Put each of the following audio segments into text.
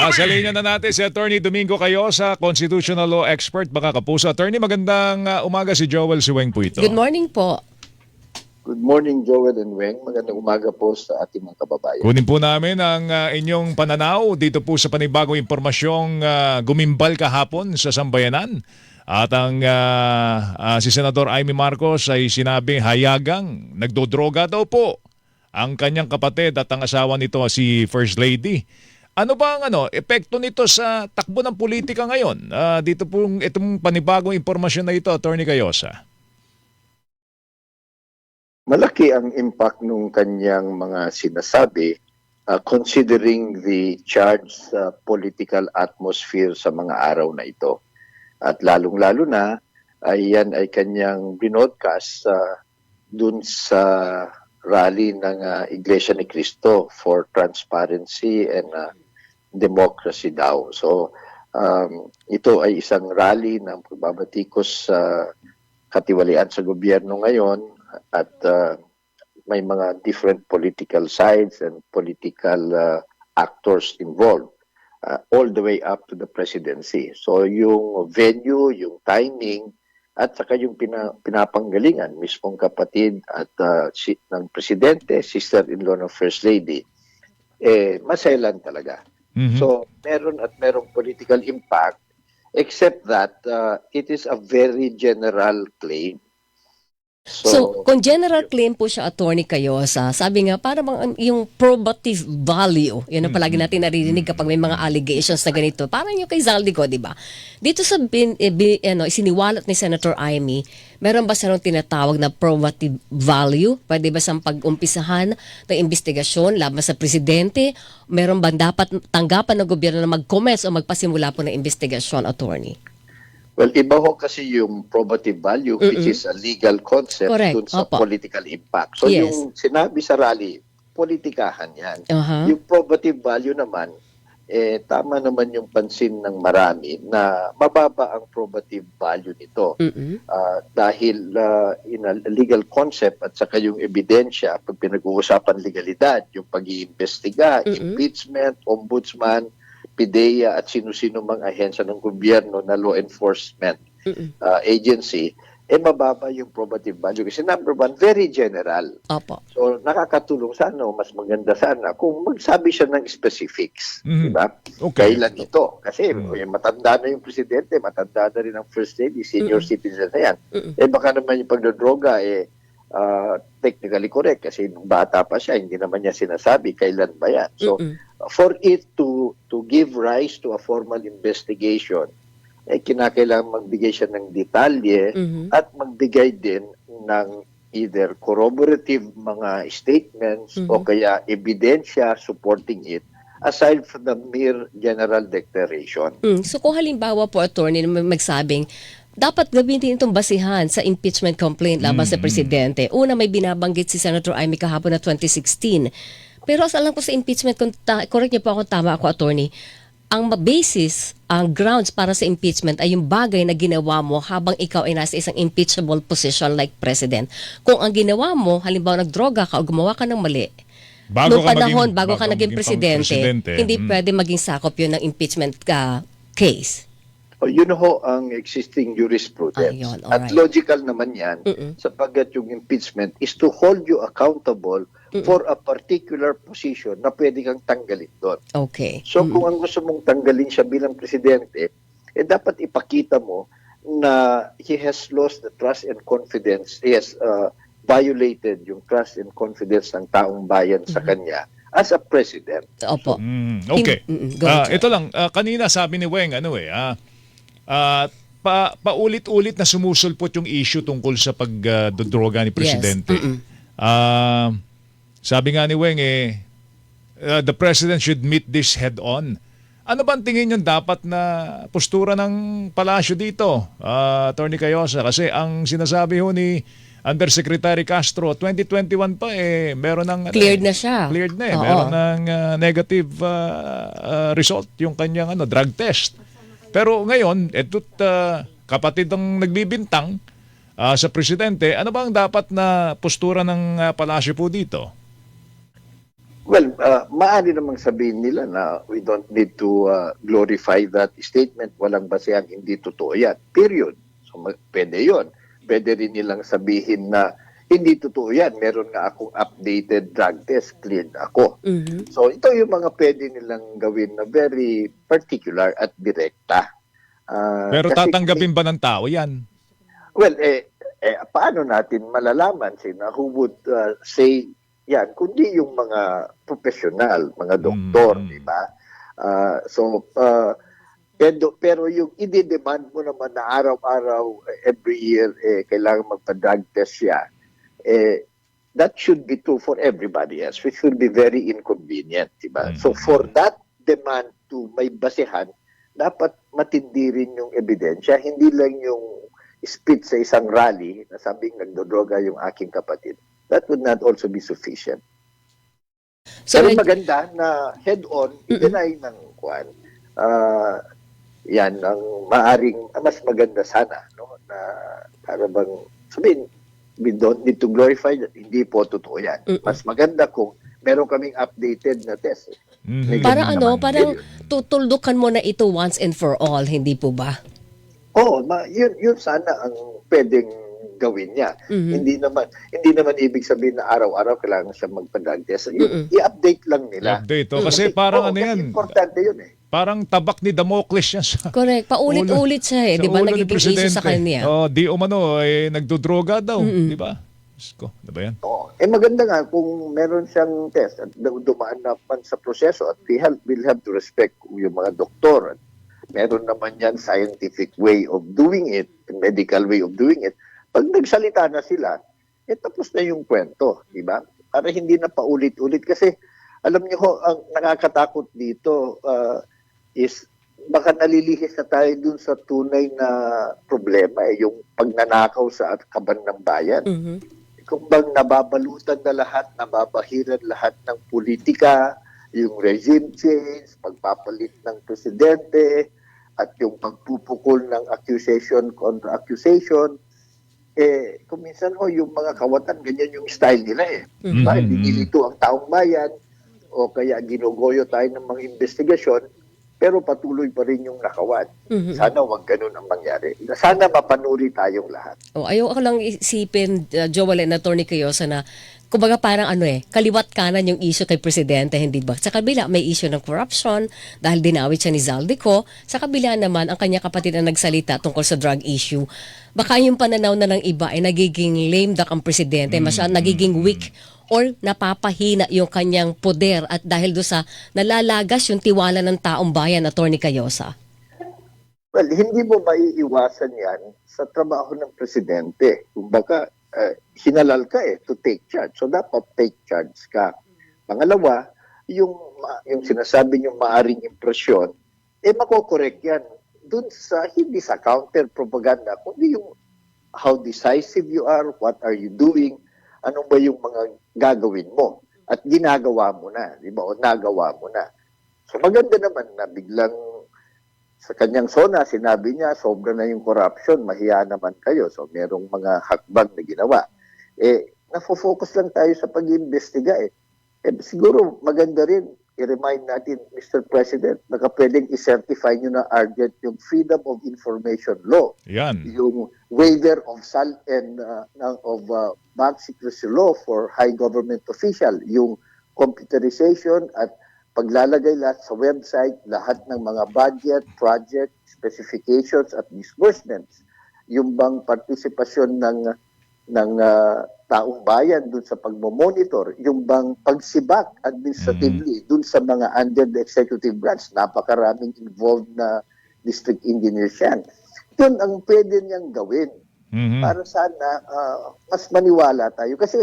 Ah, sa linya na natin si Attorney Domingo Cayosa, constitutional law expert, baka kapuso. Attorney, magandang ah, umaga si Joel Siweng po ito. Good morning po. Good morning, Joel and Weng. Magandang umaga po sa ating mga kababayan. Kunin po namin ang ah, inyong pananaw dito po sa panibagong impormasyong ah, gumimbal kahapon sa Sambayanan. At ang ah, ah, si Senador Amy Marcos ay sinabing hayagang nagdodroga daw po ang kanyang kapatid at ang asawa nito si First Lady. Ano ba ang ano, epekto nito sa takbo ng politika ngayon? Ah, dito pong itong panibagong impormasyon na ito, Attorney Cayosa. Malaki ang impact nung kanyang mga sinasabi uh, considering the charged uh, political atmosphere sa mga araw na ito. At lalong-lalo na, ay yan ay kanyang binodcast uh, dun sa rally ng uh, Iglesia ni Cristo for transparency and uh, democracy daw. So, um, ito ay isang rally ng pagbabatikos sa katiwalian sa gobyerno ngayon at uh, may mga different political sides and political uh, actors involved uh, all the way up to the presidency. So yung venue, yung timing, at saka yung pina, pinapanggalingan mismong kapatid at uh, si, ng presidente, sister-in-law ng First Lady, eh, maselan talaga. Mhm. So, meron at merong political impact except that uh, it is a very general claim. So, kung general claim po siya, attorney kayo, sa, sabi nga, para bang ang- yung probative value, yun ang palagi natin naririnig kapag may mga allegations na ganito. Parang yung kay Zaldico, di ba? Dito sa bin, eh, bi- ano, isiniwalat ni Senator Amy, meron ba siya tinatawag na probative value? Pwede ba siyang pag-umpisahan ng investigasyon laban sa presidente? Meron ba dapat tanggapan ng gobyerno na mag-commence o magpasimula po ng investigasyon, attorney? Well, iba ho kasi yung probative value which is a legal concept Correct. dun sa Opo. political impact. So Yes. yung sinabi sa rally, politikahan yan. Aha. Yung probative value naman, eh, tama naman yung pansin ng marami na mababa ang probative value nito. Mm-mm. Ah, dahil ah, in a legal concept at saka yung ebidensya, pag pinag-uusapan legalidad, yung pag-iimbestiga, Mm-mm. impeachment, ombudsman, PIDEA at sino-sino mang ahensya ng gobyerno na law enforcement ah, agency, eh mababa yung probative value. Kasi number one, very general. Opo. So nakakatulong sana o mas maganda sana kung magsabi siya ng specifics. Mhm. Di ba? Okay. Kailan ito? Kasi Mm. eh, matanda na yung presidente, matanda na rin ang first lady, senior citizen na yan. Mm-mm. Eh baka naman yung pagdodroga eh ah, technically correct kasi nung bata pa siya, hindi naman niya sinasabi kailan ba yan. So Mm-mm. for it to to give rise to a formal investigation, eh kinakailangan magbigay siya ng detalye Mhm. at magbigay din ng either corroborative mga statements o Mhm. kaya ebidensya supporting it aside from the mere general declaration. Mm, so kung halimbawa po, attorney, magsabing, dapat gamitin itong basihan sa impeachment complaint laban sa presidente. Una, may binabanggit si Senator Amy kahapon na 2016. Pero as alam ko sa impeachment, kung correct niyo po ako, tama ako, attorney, ang basis, ang grounds para sa impeachment ay yung bagay na ginawa mo habang ikaw ay nasa isang impeachable position like president. Kung ang ginawa mo, halimbawa nagdroga ka o gumawa ka ng mali, Bago Noong ka panahon, maging- bago, ka bago naging maging presidente, presidente, hindi mm. pwede maging sakop yun ng impeachment ka case. O yun ho ang existing jurisprudence. Ayun, At logical naman yan Mm-mm. sapagkat yung impeachment is to hold you accountable for a particular position na pwede kang tanggalin doon. Okay. So kung ang gusto mong tanggalin siya bilang presidente, eh dapat ipakita mo na he has lost the trust and confidence, he has uh, violated yung trust and confidence ng taong bayan sa kanya as a president. Opo. Mm, okay. Hin- mm, go Ah, ahead, ito lang, ah, kanina sabi ni Weng, ano eh, ah, ah, pa, paulit-ulit na sumusulpot yung issue tungkol sa pagdodroga ni Presidente. mm-mm. Ah, sabi nga ni Weng eh, ah, the President should meet this head-on. Ano ba ang tingin yung dapat na postura ng palasyo dito, ah, Attorney Cayosa? Kasi ang sinasabi ho ni Undersecretary Castro, 2021 pa eh, meron ng... Cleared na siya. Cleared na eh. Oo. Meron ng ah, negative ah, ah, result yung kanyang ano, drug test. Pero ngayon, eto't ah, kapatid ang nagbibintang ah, sa presidente, ano ba ang dapat na postura ng ah, palasyo po dito? Well, uh, maaari namang sabihin nila na we don't need to uh, glorify that statement. Walang basehan, hindi totoo yan. Period. So, pwede yon. Pwede rin nilang sabihin na hindi totoo yan. Meron nga akong updated drug test, cleared ako. Mhm. So, ito yung mga pwede nilang gawin na very particular at direkta. Ah, Pero kasi- tatanggapin ba ng tao yan? Well, eh, eh, paano natin malalaman sina who would uh, say yan, kundi yung mga professional, mga doktor, Mm. di ba? Ah, so, uh, pero, pero yung i-demand mo naman na araw-araw, eh, every year, eh, kailangan magpa-drug test siya, eh, that should be true for everybody else, which will be very inconvenient, di ba? So, Mm. for that demand to may basehan, dapat matindi rin yung ebidensya, hindi lang yung speech sa isang rally na sabing nagdodroga yung aking kapatid. That would not also be sufficient. So, Pero maganda na head-on, i-deny ng kwan. ah, yan ang maaring, ah, mas maganda sana, no? Na para bang, sabihin, we don't need to glorify that. Hindi po totoo yan. Mm-mm. Mas maganda kung meron kaming updated na test. Mhm. para ano, naman. parang tutuldukan mo na ito once and for all, hindi po ba? Oo, ma, yun, yun sana ang pwedeng gawin niya. Mhm. Hindi naman hindi naman ibig sabihin na araw-araw kailangan siya magpa-drug test. Mm-mm. I-update lang nila. Update. oh. Kasi parang Oo, ano kasi yan, Importante yun eh. Parang tabak ni Damocles yan sa Correct. Paulit-ulit siya eh. sa Di ba? ulo ni Nagiging issue sa Presidente. kanya. Oh, di umano, eh, nagdodroga daw. Di ba? Diyos ko, ano ba yan? Oo. Eh maganda nga kung meron siyang test at du- dumaan naman sa proseso at we have, we'll have to respect yung mga doktor. At meron naman yan scientific way of doing it, medical way of doing it. Pag nagsalita na sila, eh tapos na yung kwento, di ba? Para hindi na paulit-ulit kasi alam niyo ho, ang nakakatakot dito ah, is baka nalilihis na tayo dun sa tunay na problema eh, yung pagnanakaw sa kaban ng bayan Mhm. kung bang nababalutan na lahat, nababahiran lahat ng politika, yung regime change, pagpapalit ng presidente, at yung pagpupukol ng accusation kontra accusation, eh, kung minsan ho, yung mga kawatan, ganyan yung style nila eh. Mhm. Bakit Mhm. dinilito ang taong bayan, o kaya ginugoyo tayo ng mga investigasyon, pero patuloy pa rin yung nakawan. Mhm. Sana wag ganun ang mangyari. Sana mapanuri tayong lahat. Oh, ayaw ko lang isipin, uh, Joel and Attorney Cayosa, na kumbaga parang ano eh, kaliwat kanan yung issue kay Presidente, hindi ba? Sa kabila, may issue ng corruption dahil dinawit siya ni Zaldico. Sa kabila naman, ang kanya kapatid na nagsalita tungkol sa drug issue. Baka yung pananaw na ng iba ay nagiging lame duck ang Presidente, masya, nagiging weak or napapahina yung kanyang poder at dahil do sa nalalagas yung tiwala ng taong bayan, Attorney Cayosa. Well, hindi mo maiiwasan yan sa trabaho ng presidente. Kumbaga, uh, hinalal ka eh to take charge. So, dapat take charge ka. Pangalawa, yung, yung sinasabi niyong maaring impresyon, eh makokorek yan dun sa, hindi sa counter-propaganda, kundi yung how decisive you are, what are you doing, ano ba yung mga gagawin mo. At ginagawa mo na, di ba? O nagawa mo na. So maganda naman na biglang sa kanyang sona, sinabi niya, sobra na yung corruption, mahiya naman kayo. So, merong mga hakbang na ginawa. Eh, nafo-focus lang tayo sa pag-iimbestiga eh. eh. Siguro, maganda rin, i-remind natin, Mr. President, baka pwedeng i-certify nyo na urgent yung Freedom of Information Law, Yan. yung waiver of sal and uh, ng- of uh, bank secrecy law for high government official, yung computerization at paglalagay lahat sa website, lahat ng mga budget, project, specifications at disbursements. Yung bang partisipasyon ng ng ah, taong bayan dun sa pagmo-monitor, yung bang pagsibak administratively dun sa mga under the executive branch, napakaraming involved na district engineers yan. Yun ang pwede niyang gawin Mhm. para sana ah, mas maniwala tayo. Kasi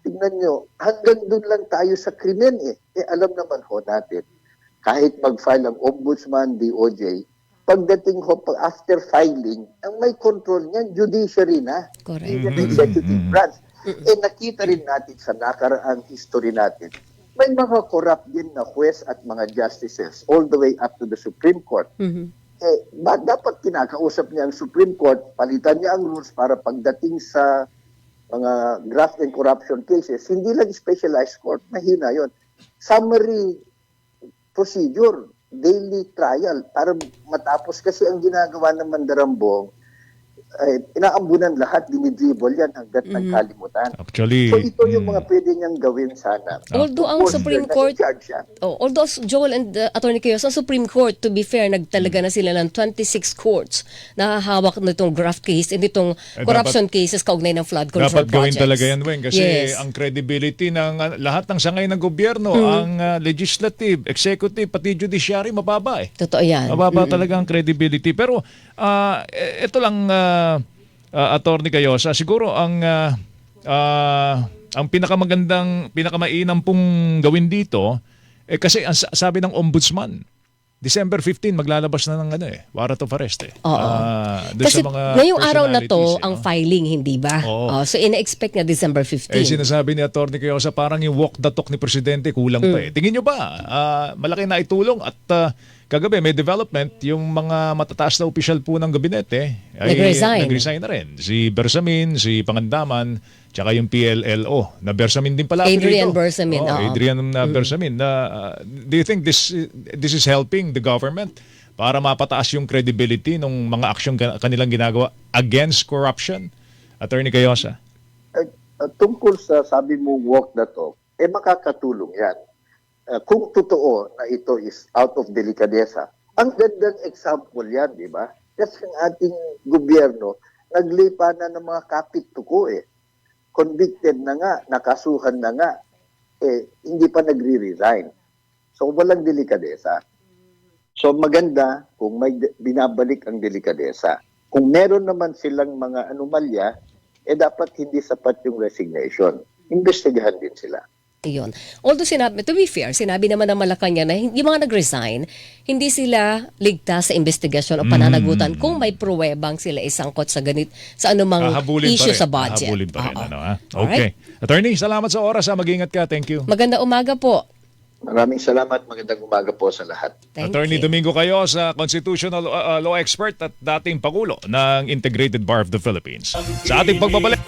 tignan nyo, hanggang doon lang tayo sa krimen eh. Eh alam naman ho natin, kahit mag-file ang ombudsman, DOJ, pagdating ho, pag after filing, ang may control niyan, judiciary na, Correct. even Mhm. executive Mhm. Branch. Eh nakita rin natin sa nakaraang history natin, may mga corrupt din na huwes at mga justices all the way up to the Supreme Court Mhm. eh, ba, dapat kinakausap niya ang Supreme Court, palitan niya ang rules para pagdating sa mga graft and corruption cases, hindi lang specialized court, mahina yon. summary procedure, daily trial para matapos kasi ang ginagawa ng mandarambong eh, inaambunan lahat, dinidribble yan hanggat nagkalimutan. Actually, So ito yung mm, mga pwede niyang gawin sana. Although ang Supreme Court. Oh, although Joel and uh, Attorney Kayos, ang Supreme Court, to be fair, nagtalaga na sila ng 26 courts na hawak nitong graft case and itong Eh, corruption cases kaugnay ng flood control Dapat gawin projects. talaga yan, Weng. Kasi Yes. ang credibility ng uh, lahat ng sangay ng gobyerno, ang uh, legislative, executive, pati judiciary, mababa eh. Totoo yan. Mababa talaga ang credibility. Pero ah, eh, ito lang, uh, Attorney Cayosa, siguro ang ah, ah, ang pinakamagandang, pinakamainam pong gawin dito, eh, kasi ang sa- sabi ng ombudsman, December 15 maglalabas na ng ano eh, warrant of arrest eh. Oo. Ah, doon Kasi sa mga ngayong araw na to, eh, ang no? filing, hindi ba? Oo. Oh, so, ina-expect na December 15. Eh, sinasabi ni Atty. Cayosa, parang yung walk the talk ni Presidente kulang pa eh. Mm. Tingin nyo ba, ah, malaki na itulong at ah, kagabi may development, yung mga matataas na opisyal po ng gabinete ay Nag-resign. nag-resign na rin. Si Bersamin, si Pangandaman, tsaka yung PLLO. Na Bersamin din pala. Adrian. Bersamin, Oh, oo. Adrian na Bersamin. Na, ah, do you think this this is helping the government para mapataas yung credibility ng mga aksyon ka- kanilang ginagawa against corruption? Attorney Cayosa. Eh, uh, tungkol sa sabi mo walk the talk, eh makakatulong yan. Uh, kung totoo na ito is out of delicadeza, ang gandang example yan, di ba? Kasi ang ating gobyerno, naglipa na ng mga kapit tuko eh. Convicted na nga, nakasuhan na nga, eh, hindi pa nagre-resign. So, walang delikadesa. So, maganda kung may binabalik ang delikadesa. Kung meron naman silang mga anomalya, eh dapat hindi sapat yung resignation. Investigahan din sila. Yun. Although sinabi, to be fair, sinabi naman ng Malacanang na yung mga nag-resign, hindi sila ligtas sa investigasyon o Mm. pananagutan kung may pruwebang sila isangkot sa ganit sa anumang Hahabulin pa issue rin. sa budget. Hahabulin pa rin. Oo. Ano, ha? Alright. Okay. Attorney, salamat sa oras. Ha. Mag-ingat ka. Thank you. Maganda umaga po. Maraming salamat. Magandang umaga po sa lahat. Thank Attorney you. Domingo kayo sa constitutional uh, uh, law expert at dating Pangulo ng Integrated Bar of the Philippines. Sa ating pagbabalik,